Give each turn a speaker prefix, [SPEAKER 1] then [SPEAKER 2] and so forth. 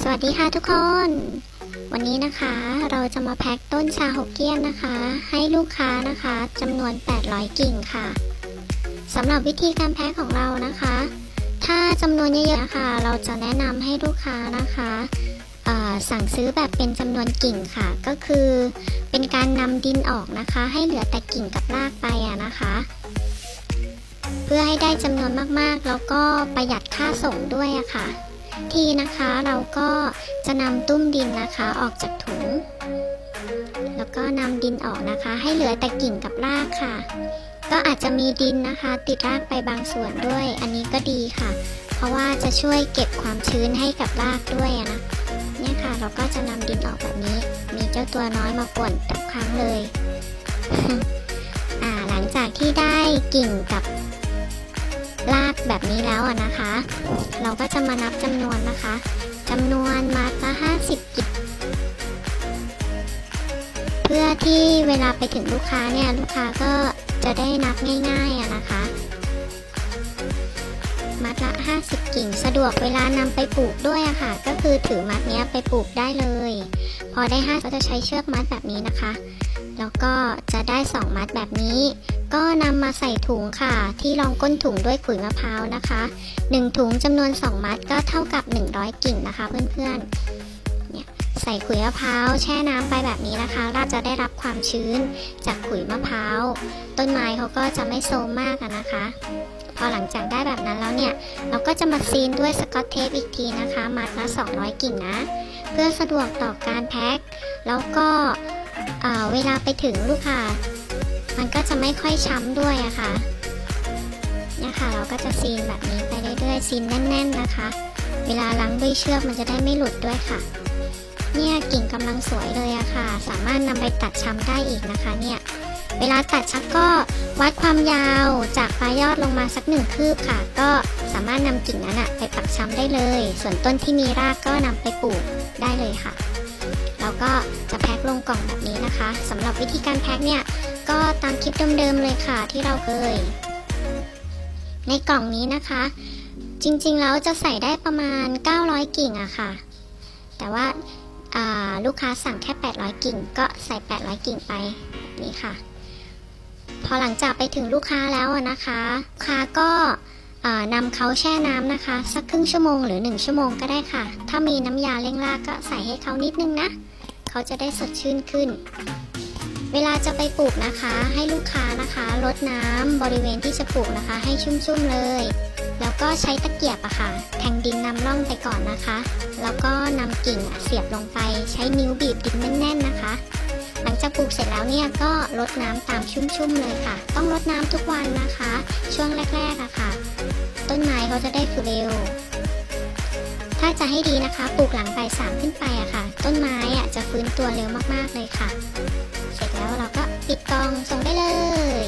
[SPEAKER 1] สวัสดีค่ะทุกคน วันนี้นะคะเราจะมาแพ็คต้นชาหกเกี้ยนนะคะ ให้ลูกค้านะคะจำนวน 800 กิ่งค่ะสำหรับวิธีการแพ็คของเรานะคะ ถ้าจำนวนเยอะๆนะคะเราจะแนะนำให้ลูกค้านะคะสั่งซื้อแบบเป็นจำนวนกิ่งค่ะ ก็คือเป็นการนำดินออกนะคะ ให้เหลือแต่กิ่งกับรากไปอะนะคะเพื่อให้ได้จำนวนมากๆ แล้วก็ประหยัดค่าส่งด้วยอะค่ะ ทีนะคะเราก็จะนำตุ้มดินนะคะออกจากถุง แล้วก็นำดินออกนะคะ ให้เหลือแต่กิ่งกับรากค่ะ ก็อาจจะมีดินนะคะ ติดรากไปบางส่วนด้วย อันนี้ก็ดีค่ะ เพราะว่าจะช่วยเก็บความชื้นให้กับรากด้วยนะเนี่ยค่ะเราก็จะนำดินออกแบบนี้ มีเจ้าตัวน้อยมาป่วนทุกครั้งเลย อ่าหลังจากที่ได้กิ่งกับ แบบนี้แล้วนะคะ เราก็จะมานับจำนวนนะคะจำนวนมาร์กละ50 กิจ เพื่อที่เวลาไปถึงลูกค้าเนี่ยลูกค้าก็จะได้นับง่ายๆนะคะ มัดละ 50 กิ่งสะดวกเวลานำไปปลูกด้วยอะค่ะ ก็คือถือมัดเนี้ยไปปลูกได้เลย พอได้5ก็จะใช้เชือกมัดแบบนี้นะคะ แล้วก็จะได้ 2 มัดแบบนี้ ก็นำมาใส่ถุงค่ะ ที่รองก้นถุงด้วยขุยมะพร้าวนะคะ 1 ถุงจำนวน 2 มัดก็เท่ากับ 100 กิ่งนะคะ เพื่อนๆเนี่ยใส่ขุยมะพร้าวแช่น้ำไปแบบนี้นะคะเราจะได้รับความชื้นจากขุยมะพร้าวต้นไม้เขาก็จะไม่โซมมากนะคะ พอหลังจากได้แบบนั้นแล้วเนี่ย เราก็จะมาซีนด้วยสกอตเทปอีกทีนะคะ มัดละ200 กิ่งนะ เพื่อสะดวกต่อการแพ็คแล้วก็ เเวลาไปถึงลูกค้ามันก็จะไม่ค่อยช้ำด้วยอะค่ะเนี่ยค่ะเราก็จะซีนแบบนี้ไปเรื่อยๆซีนแน่น ๆนะคะ เวลาล้างด้วยเชือกมันจะได้ไม่หลุดด้วยค่ะ เนี่ยกิ่งกำลังสวยเลยอะค่ะ สามารถนำไปตัดช้ำได้อีกนะคะเนี่ยเวลาตัดชักก็วัดความยาวจากปลายยอดลงมาสักหนึ่งคืบค่ะ ก็สามารถนำกิ่งนั้นอะไปปักช้ำได้เลย ส่วนต้นที่มีรากก็นำไปปลูกได้เลยค่ะ ก็จะแพ็คลงกล่องแบบนี้นะคะสำหรับวิธีการแพ็คเนี่ยก็ตามคลิปเดิมๆเลยค่ะที่เราเคย ในกล่องนี้นะคะ จริงๆแล้วจะใส่ได้ประมาณ 900 กิ่งอะค่ะ แต่ว่าาลูกค้าสั่งแค่ 800 กิ่ง ก็ใส่ 800 กิ่งไปแบบนี้ค่ะ พอหลังจากไปถึงลูกค้าแล้วนะคะลูกค้าก็นำเขาแช่น้ำนะคะ สักครึ่งชั่วโมงหรือ 1 ชั่วโมงก็ได้ค่ะ ถ้ามีน้ำยาเร่งรากก็ใส่ให้เขานิดนึงนะ เขาจะได้สดชื่นขึ้น เวลาจะไปปลูกนะคะ ให้ลูกค้านะคะรดน้ำบริเวณที่จะปลูกนะคะ ให้ชุ่มๆเลย แล้วก็ใช้ตะเกียบอะค่ะแทงดินนำร่องไปก่อนนะคะ แล้วก็นำกิ่งเสียบลงไปใช้นิ้วบีบดินแน่นๆนะคะ หลังจากปลูกเสร็จแล้วเนี่ยก็รดน้ำตามชุ่มๆเลยค่ะ ต้องรดน้ำทุกวันนะคะ ช่วงแรกๆอะค่ะ ต้นไม้เขาจะได้ฟูเร็วถ้าจะให้ดีนะคะ ปลูกหลังใบสามขึ้นไปอะค่ะ ต้นไม้อะจะฟื้นตัวเร็วมากๆเลยค่ะ เสร็จแล้วเราก็ปิดกล่องส่งได้เลย